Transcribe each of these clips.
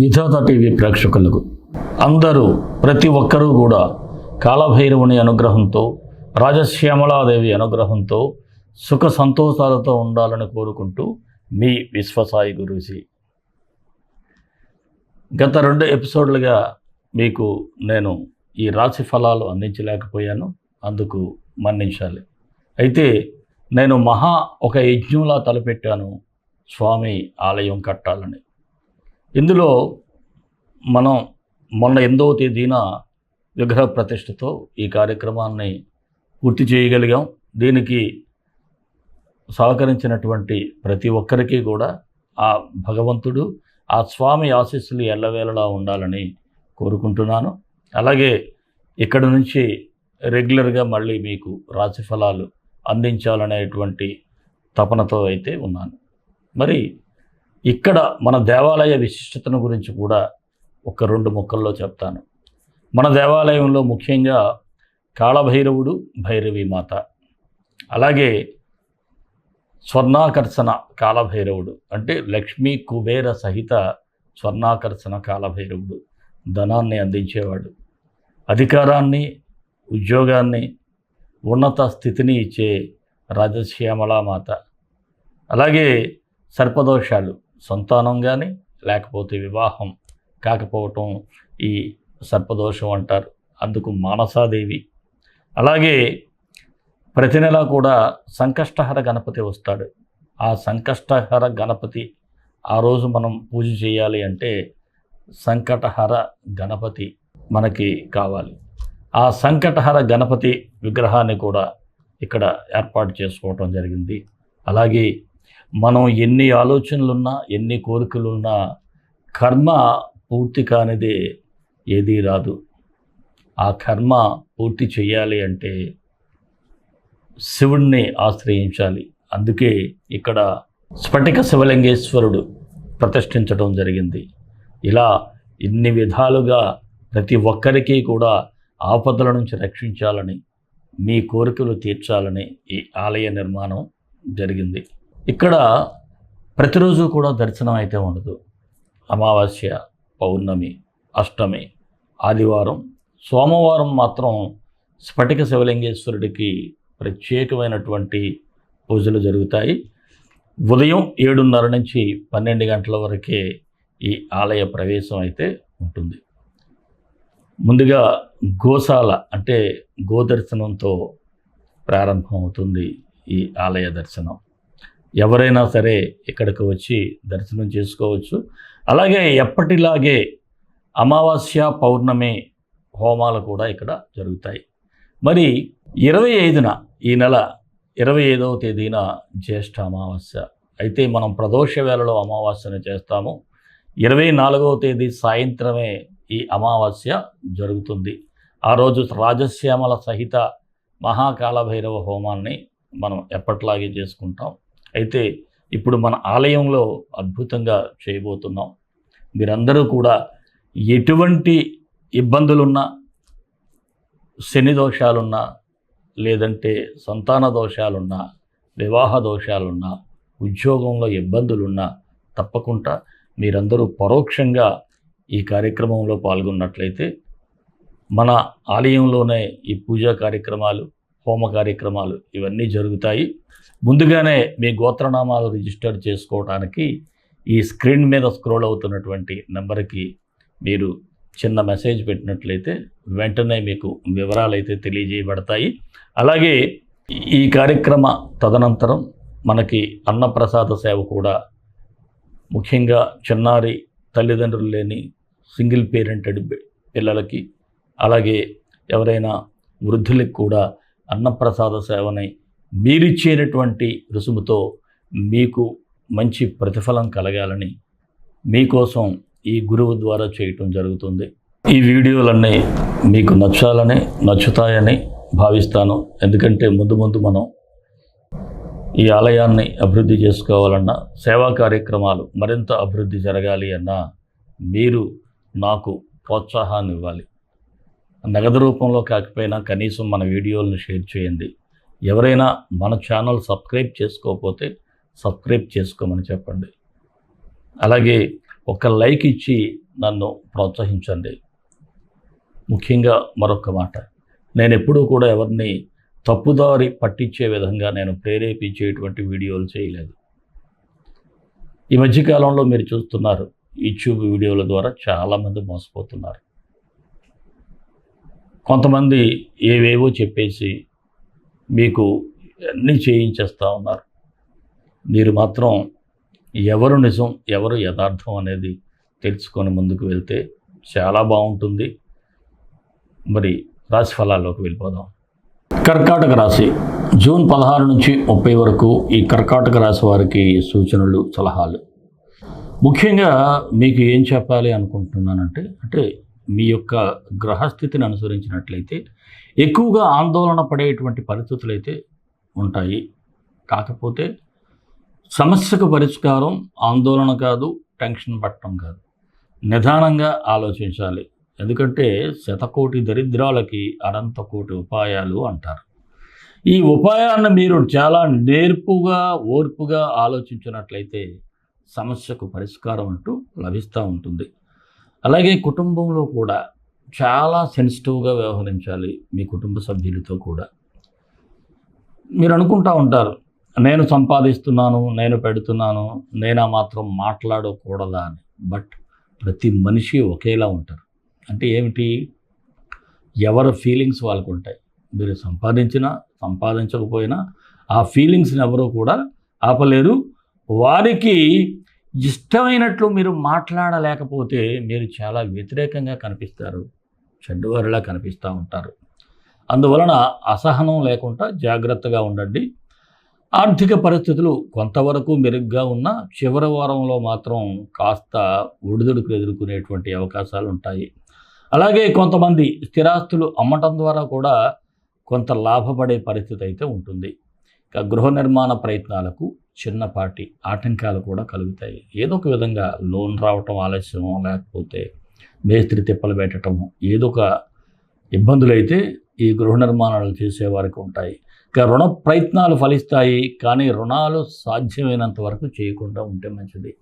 విధాత TV ప్రేక్షకులకు అందరూ ప్రతి ఒక్కరూ కూడా కాలభైరవుని అనుగ్రహంతో రాజశ్యామలాదేవి అనుగ్రహంతో సుఖ సంతోషాలతో ఉండాలని కోరుకుంటూ మీ విశ్వసాయి గురూజీ. గత రెండు ఎపిసోడ్లుగా మీకు నేను ఈ రాశి ఫలాలు అందించలేకపోయాను అందుకు మన్నించాలి. అయితే నేను మహా ఒక యజ్ఞంలా తలపెట్టాను స్వామి ఆలయం కట్టాలని. ఇందులో మనం మొన్న ఎనిమిదవ తేదీన విగ్రహ ప్రతిష్టతో ఈ కార్యక్రమాన్ని పూర్తి చేయగలిగాం. దీనికి సహకరించినటువంటి ప్రతి ఒక్కరికి కూడా ఆ భగవంతుడు ఆ స్వామి ఆశీస్సులు ఎల్లవేళలా ఉండాలని కోరుకుంటున్నాను. అలాగే ఇక్కడ నుంచి రెగ్యులర్గా మళ్ళీ మీకు రాశి ఫలాలు అందించాలనేటువంటి తపనతో అయితే ఉన్నాను. మరి ఇక్కడ మన దేవాలయ విశిష్టతను గురించి కూడా ఒక రెండు ముక్కల్లో చెప్తాను. మన దేవాలయంలో ముఖ్యంగా కాళభైరవుడు భైరవి మాత. అలాగే స్వర్ణాకర్షణ కాలభైరవుడు అంటే లక్ష్మీ కుబేర సహిత స్వర్ణాకర్షణ కాలభైరవుడు ధనాన్ని అందించేవాడు. అధికారాన్ని ఉద్యోగాన్ని ఉన్నత స్థితిని ఇచ్చే రాజశ్యామలా మాత. అలాగే సర్పదోషాలు సంతానం కానీ లేకపోతే వివాహం కాకపోవటం ఈ సర్పదోషం అంటారు. అందుకు మానసాదేవి. అలాగే ప్రతి నెల కూడా సంకష్టహర గణపతి వస్తాడు. ఆ సంకష్టహర గణపతి ఆ రోజు మనం పూజ చేయాలి అంటే సంకటహర గణపతి మనకి కావాలి. ఆ సంకటహర గణపతి విగ్రహాన్ని కూడా ఇక్కడ ఏర్పాటు చేసుకోవటం జరిగింది. అలాగే మనం ఎన్ని ఆలోచనలున్నా ఎన్ని కోరికలున్నా కర్మ పూర్తి కానిదే ఏదీ రాదు. ఆ కర్మ పూర్తి చేయాలి అంటే శివుణ్ణి ఆశ్రయించాలి. అందుకే ఇక్కడ స్ఫటిక శివలింగేశ్వరుడు ప్రతిష్ఠించడం జరిగింది. ఇలా ఇన్ని విధాలుగా ప్రతి ఒక్కరికి కూడా ఆపదల నుంచి రక్షించాలని మీ కోరికలు తీర్చాలని ఈ ఆలయ నిర్మాణం జరిగింది. ఇక్కడ ప్రతిరోజు కూడా దర్శనం అయితే ఉండదు. అమావాస్య పౌర్ణమి అష్టమి ఆదివారం సోమవారం మాత్రం స్ఫటిక శివలింగేశ్వరుడికి ప్రత్యేకమైనటువంటి పూజలు జరుగుతాయి. ఉదయం ఏడున్నర నుంచి పన్నెండు గంటల వరకే ఈ ఆలయ ప్రవేశం అయితే ఉంటుంది. ముందుగా గోశాల అంటే గోదర్శనంతో ప్రారంభమవుతుంది ఈ ఆలయ దర్శనం. ఎవరైనా సరే ఇక్కడికి వచ్చి దర్శనం చేసుకోవచ్చు. అలాగే ఎప్పటిలాగే అమావాస్య పౌర్ణమి హోమాలు కూడా ఇక్కడ జరుగుతాయి. మరి ఇరవై ఐదున ఈ నెల ఇరవై ఐదవ తేదీన జ్యేష్ఠ అమావాస్య. అయితే మనం ప్రదోష వేళలో అమావాస్యను చేస్తాము. ఇరవై నాలుగవ తేదీ సాయంత్రమే ఈ అమావాస్య జరుగుతుంది. ఆ రోజు రాజశ్యామల సహిత మహాకాలభైరవ హోమాన్ని మనం ఎప్పట్లాగే చేసుకుంటాం. అయితే ఇప్పుడు మన ఆలయంలో అద్భుతంగా చేయబోతున్నాం. మీరందరూ కూడా ఎటువంటి ఇబ్బందులున్నా శని దోషాలున్నా లేదంటే సంతాన దోషాలున్నా వివాహ దోషాలున్నా ఉద్యోగంలో ఇబ్బందులున్నా తప్పకుండా మీరందరూ పరోక్షంగా ఈ కార్యక్రమంలో పాల్గొన్నట్లయితే మన ఆలయంలోనే ఈ పూజా కార్యక్రమాలు హోమ కార్యక్రమాలు ఇవన్నీ జరుగుతాయి. ముందుగానే మీ గోత్రనామాలు రిజిస్టర్ చేసుకోవడానికి ఈ స్క్రీన్ మీద స్క్రోల్ అవుతున్నటువంటి నెంబర్కి మీరు చిన్న మెసేజ్ పెట్టినట్లయితే వెంటనే మీకు వివరాలు అయితే తెలియజేయబడతాయి. అలాగే ఈ కార్యక్రమ తదనంతరం మనకి అన్నప్రసాద సేవ కూడా ముఖ్యంగా చిన్నారి తల్లిదండ్రులు లేని సింగిల్ పేరెంటెడ్ పిల్లలకి అలాగే ఎవరైనా వృద్ధులకు కూడా అన్నప్రసాద సేవని మీరిచ్చేటటువంటి రుసుముతో మీకు మంచి ప్రతిఫలం కలగాలని మీకోసం ఈ గురువు ద్వారా చేయటం జరుగుతుంది. ఈ వీడియోలన్నీ మీకు నచ్చాలని నచ్చుతాయని భావిస్తాను. ఎందుకంటే ముందు ముందు మనం ఈ ఆలయాన్ని అభివృద్ధి చేసుకోవాలన్నా సేవా కార్యక్రమాలు మరింత అభివృద్ధి జరగాలి అన్నా మీరు నాకు ప్రోత్సాహాన్ని ఇవ్వాలి. నగదు రూపంలో కాకపోయినా కనీసం మన వీడియోలను షేర్ చేయండి. ఎవరైనా మన ఛానల్ సబ్స్క్రైబ్ చేసుకోకపోతే సబ్స్క్రైబ్ చేసుకోమని చెప్పండి. అలాగే ఒక లైక్ ఇచ్చి నన్ను ప్రోత్సహించండి. ముఖ్యంగా మరొక మాట. నేను ఎప్పుడూ కూడా ఎవరిని తప్పుదారి పట్టించే విధంగా నేను ప్రేరేపించేటువంటి వీడియోలు చేయలేదు. ఈ మధ్యకాలంలో మీరు చూస్తున్నారు యూట్యూబ్ వీడియోల ద్వారా చాలామంది మోసపోతున్నారు. కొంతమంది ఏవేవో చెప్పేసి మీకు అన్నీ చేయించేస్తూ ఉన్నారు. మీరు మాత్రం ఎవరు నిజం ఎవరు యథార్థం అనేది తెలుసుకొని ముందుకు వెళ్తే చాలా బాగుంటుంది. మరి రాశి ఫలాల్లోకి వెళ్ళిపోదాం. కర్కాటక రాశి. జూన్ పదహారు నుంచి ముప్పై వరకు ఈ కర్కాటక రాశి వారికి సూచనలు సలహాలు. ముఖ్యంగా మీకు ఏం చెప్పాలి అనుకుంటున్నానంటే అంటే మీ యొక్క గ్రహస్థితిని అనుసరించినట్లయితే ఎక్కువగా ఆందోళన పడేటువంటి పరిస్థితులు అయితే ఉంటాయి. కాకపోతే సమస్యకు పరిష్కారం ఆందోళన కాదు టెన్షన్ పట్టడం కాదు. నిదానంగా ఆలోచించాలి. ఎందుకంటే శతకోటి దరిద్రాలకి అనంత కోటి ఉపాయాలు అంటారు. ఈ ఉపాయాన్ని మీరు చాలా నేర్పుగా ఓర్పుగా ఆలోచించినట్లయితే సమస్యకు పరిష్కారం అంటూ లభిస్తూ ఉంటుంది. అలాగే కుటుంబంలో కూడా చాలా సెన్సిటివ్గా వ్యవహరించాలి మీ కుటుంబ సభ్యులతో కూడా. మీరు అనుకుంటా ఉంటారు నేను సంపాదిస్తున్నాను నేను పెడుతున్నాను నేనా మాత్రం మాట్లాడకూడదా అని. బట్ ప్రతి మనిషి ఒకేలా ఉంటారు. అంటే ఏమిటి? ఎవరి ఫీలింగ్స్ వాళ్ళకు ఉంటాయి. మీరు సంపాదించినా సంపాదించకపోయినా ఆ ఫీలింగ్స్ని ఎవరూ కూడా ఆపలేరు. వారికి ఇష్టమైనట్లు మీరు మాట్లాడలేకపోతే మీరు చాలా వ్యతిరేకంగా కనిపిస్తారు. చెడ్డవారిలా కనిపిస్తూ ఉంటారు. అందువలన అసహనం లేకుండా జాగ్రత్తగా ఉండండి. ఆర్థిక పరిస్థితులు కొంతవరకు మెరుగ్గా ఉన్న చివరి వారంలో మాత్రం కాస్త ఒడిదుడుకు ఎదుర్కొనేటువంటి అవకాశాలు ఉంటాయి. అలాగే కొంతమంది స్థిరాస్తులు అమ్మటం ద్వారా కూడా కొంత లాభపడే పరిస్థితి అయితే ఉంటుంది. ఇక గృహ నిర్మాణ ప్రయత్నాలకు చిన్నపాటి ఆటంకాలు కూడా కలుగుతాయి. ఏదో ఒక విధంగా లోన్ రావటం ఆలస్యం లేకపోతే మేస్త్రి తిప్పలు పెట్టడం ఏదో ఒక ఇబ్బందులు అయితే ఈ గృహ నిర్మాణాలు చేసేవారికి ఉంటాయి. ఇక రుణ ప్రయత్నాలు ఫలిస్తాయి కానీ రుణాలు సాధ్యమైనంత వరకు చేయకుండా ఉంటే మంచిది.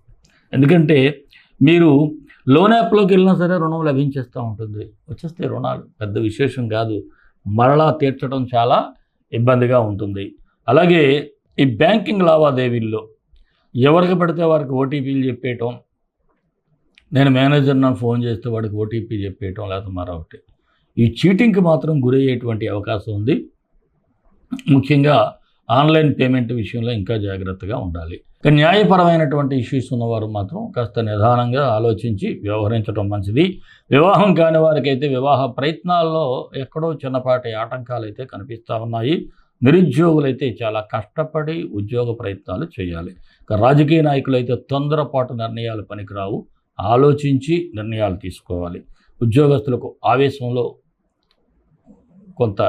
ఎందుకంటే మీరు లోన్ యాప్లోకి వెళ్ళినా సరే రుణం లభించేస్తూ ఉంటుంది. వచ్చేస్తే రుణాలు. పెద్ద విశేషం కాదు. మరలా తీర్చడం చాలా ఇబ్బందిగా ఉంటుంది. అలాగే ఈ బ్యాంకింగ్ లావాదేవీల్లో ఎవరికి పడితే వారికి ఓటీపీలు చెప్పేయటం నేను మేనేజర్ నాకు ఫోన్ చేస్తే వాడికి ఓటీపీ చెప్పేయటం లేకపోతే మరొకటి. ఈ చీటింగ్కి మాత్రం గురయ్యేటువంటి అవకాశం ఉంది. ముఖ్యంగా ఆన్లైన్ పేమెంట్ విషయంలో ఇంకా జాగ్రత్తగా ఉండాలి. న్యాయపరమైనటువంటి ఇష్యూస్ ఉన్నవారు మాత్రం కాస్త నిదానంగా ఆలోచించి వ్యవహరించడం మంచిది. వివాహం కాని వారికైతే వివాహ ప్రయత్నాల్లో ఎక్కడో చిన్నపాటి ఆటంకాలు అయితే కనిపిస్తూ ఉన్నాయి. నిరుద్యోగులైతే చాలా కష్టపడి ఉద్యోగ ప్రయత్నాలు చేయాలి. రాజకీయ నాయకులు అయితే తొందరపాటు నిర్ణయాలు పనికిరావు. ఆలోచించి నిర్ణయాలు తీసుకోవాలి. ఉద్యోగస్తులకు ఆవేశంలో కొంత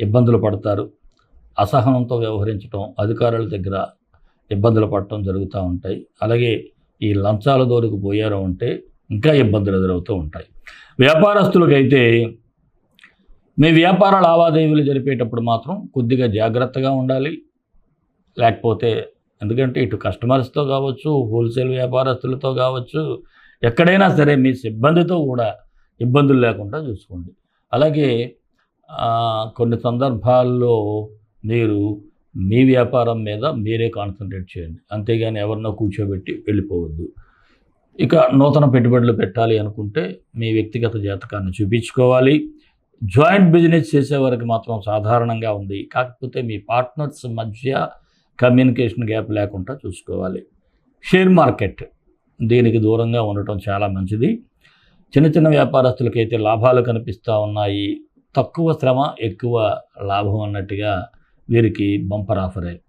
ఇబ్బందులు పడతారు. అసహనంతో వ్యవహరించడం అధికారుల దగ్గర ఇబ్బందులు పడటం జరుగుతూ ఉంటాయి. అలాగే ఈ లంచాల దోరుకు పోయారు అంటే ఇంకా ఇబ్బందులు ఎదురవుతూ ఉంటాయి. వ్యాపారస్తులకైతే మీ వ్యాపార లావాదేవీలు జరిపేటప్పుడు మాత్రం కొద్దిగా జాగ్రత్తగా ఉండాలి. లేకపోతే ఎందుకంటే ఇటు కస్టమర్స్తో కావచ్చు హోల్సేల్ వ్యాపారస్తులతో కావచ్చు ఎక్కడైనా సరే మీ సిబ్బందితో కూడా ఇబ్బందులు లేకుండా చూసుకోండి. అలాగే కొన్ని సందర్భాల్లో మీరు మీ వ్యాపారం మీద మీరే కాన్సన్ట్రేట్ చేయండి. అంతేగాని ఎవరినో కూర్చోబెట్టి వెళ్ళిపోవద్దు. ఇక నూతన పెట్టుబడులు పెట్టాలి అనుకుంటే మీ వ్యక్తిగత జాతకాన్ని చూపించుకోవాలి. జాయింట్ బిజినెస్ చేసేవారికి మాత్రం సాధారణంగా ఉంది. కాకపోతే మీ పార్ట్నర్స్ మధ్య కమ్యూనికేషన్ గ్యాప్ లేకుండా చూసుకోవాలి. షేర్ మార్కెట్ దీనికి దూరంగా ఉండటం చాలా మంచిది. చిన్న చిన్న వ్యాపారస్తులకైతే లాభాలు కనిపిస్తూ ఉన్నాయి. తక్కువ శ్రమ ఎక్కువ లాభం అన్నట్టుగా వీరికి బంపర్ ఆఫరే.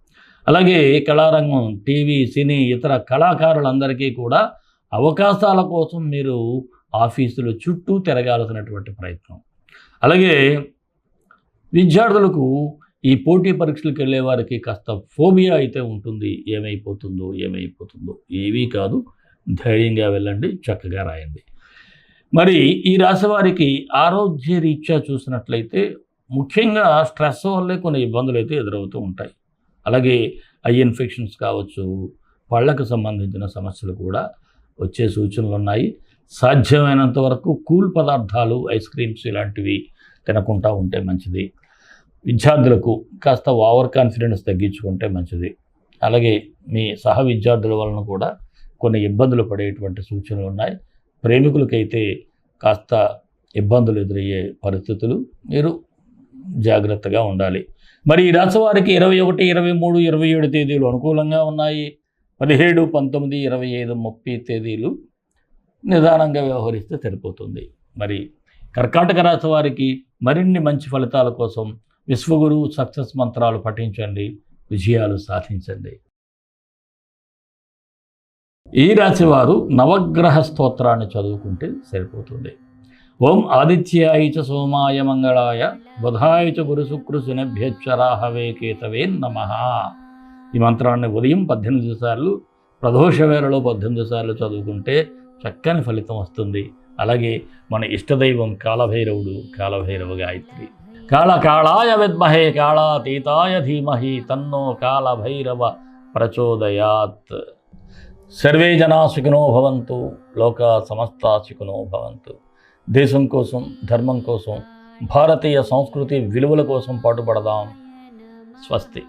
అలాగే కళారంగం టీవీ సినీ ఇతర కళాకారులందరికీ కూడా అవకాశాల కోసం మీరు ఆఫీసులు చుట్టూ తిరగాల్సినటువంటి ప్రయత్నం. అలాగే విద్యార్థులకు ఈ పోటీ పరీక్షలకు వెళ్ళే వారికి కాస్త ఫోబియా అయితే ఉంటుంది. ఏమైపోతుందో ఏమైపోతుందో ఏవీ కాదు. ధైర్యంగా వెళ్ళండి చక్కగా రాయండి. మరి ఈ రాశి వారికి ఆరోగ్య రీత్యా చూసినట్లయితే ముఖ్యంగా స్ట్రెస్ వల్లే కొన్ని ఇబ్బందులు అయితే ఎదురవుతూ ఉంటాయి. అలాగే ఐ ఇన్ఫెక్షన్స్ కావచ్చు పళ్ళకు సంబంధించిన సమస్యలు కూడా వచ్చే సూచనలు ఉన్నాయి. సాధ్యమైనంత వరకు కూల్ పదార్థాలు ఐస్ క్రీమ్స్ ఇలాంటివి తినకుండా ఉంటే మంచిది. విద్యార్థులకు కాస్త ఓవర్ కాన్ఫిడెన్స్ తగ్గించుకుంటే మంచిది. అలాగే మీ సహ విద్యార్థుల వలన కూడా కొన్ని ఇబ్బందులు పడేటువంటి సూచనలు ఉన్నాయి. ప్రేమికులకైతే కాస్త ఇబ్బందులు ఎదురయ్యే పరిస్థితులు మీరు జాగ్రత్తగా ఉండాలి. మరి ఈ రాశి వారికి ఇరవై ఒకటి ఇరవై మూడు ఇరవై ఏడు తేదీలు అనుకూలంగా ఉన్నాయి. పదిహేడు పంతొమ్మిది ఇరవై ఐదు ముప్పై తేదీలు నిదానంగా వ్యవహరిస్తే సరిపోతుంది. మరి కర్కాటక రాశి వారికి మరిన్ని మంచి ఫలితాల కోసం విశ్వగురు సక్సెస్ మంత్రాలు పఠించండి విజయాలు సాధించండి. ఈ రాశివారు నవగ్రహ స్తోత్రాన్ని చదువుకుంటే సరిపోతుంది. ఓం ఆదిత్యాయ చ సోమాయ మంగళాయ బుధాయ చ గురు శుక్రు శనిభ్యచ్చరాహవే కేతవే నమ. ఈ మంత్రాన్ని ఉదయం పద్దెనిమిది సార్లు ప్రదోష వేళలో పద్దెనిమిది సార్లు చదువుకుంటే చక్కని ఫలితం వస్తుంది. అలాగే మన ఇష్టదైవం కాలభైరవుడు కాలభైరవ గాయత్రి. కాళ కాళాయ విద్మహే కాళాతీతాయ ధీమహి తన్నో కాలభైరవ ప్రచోదయాత్. సర్వే జనా సుఖినో భవంతు లోక సమస్త సుఖినో భవంతు. దేశం కోసం ధర్మం కోసం భారతీయ సంస్కృతి విలువల కోసం పాటుపడదాం. స్వస్తి.